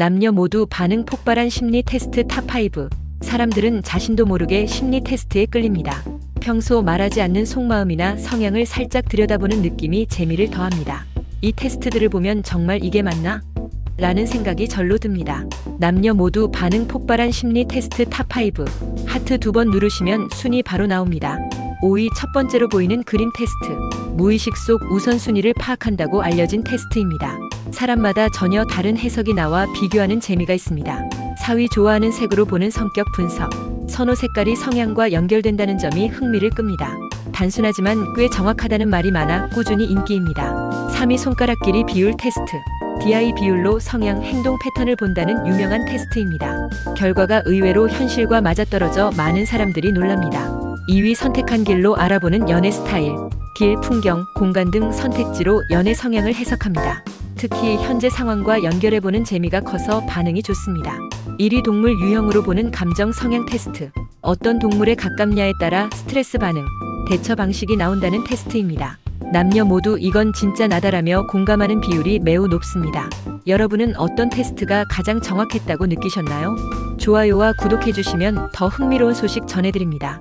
남녀 모두 반응 폭발한 심리 테스트 탑5. 사람들은 자신도 모르게 심리 테스트에 끌립니다. 평소 말하지 않는 속마음이나 성향을 살짝 들여다보는 느낌이 재미를 더합니다. 이 테스트들을 보면 정말 이게 맞나? 라는 생각이 절로 듭니다. 남녀 모두 반응 폭발한 심리 테스트 탑5. 하트 두 번 누르시면 순위 바로 나옵니다. 5위 첫 번째로 보이는 그림 테스트. 무의식 속 우선순위를 파악한다고 알려진 테스트입니다. 사람마다 전혀 다른 해석이 나와 비교하는 재미가 있습니다. 4위 좋아하는 색으로 보는 성격 분석. 선호 색깔이 성향과 연결된다는 점이 흥미를 끕니다. 단순하지만 꽤 정확하다는 말이 많아 꾸준히 인기입니다. 3위 손가락 길이 비율 테스트. DI 비율로 성향 행동 패턴을 본다는 유명한 테스트입니다. 결과가 의외로 현실과 맞아떨어져 많은 사람들이 놀랍니다. 2위 선택한 길로 알아보는 연애 스타일. 길, 풍경, 공간 등 선택지로 연애 성향을 해석합니다. 특히 현재 상황과 연결해보는 재미가 커서 반응이 좋습니다. 1위 동물 유형으로 보는 감정 성향 테스트. 어떤 동물에 가깝냐에 따라 스트레스 반응, 대처 방식이 나온다는 테스트입니다. 남녀 모두 이건 진짜 나다라며 공감하는 비율이 매우 높습니다. 여러분은 어떤 테스트가 가장 정확했다고 느끼셨나요? 좋아요와 구독해주시면 더 흥미로운 소식 전해드립니다.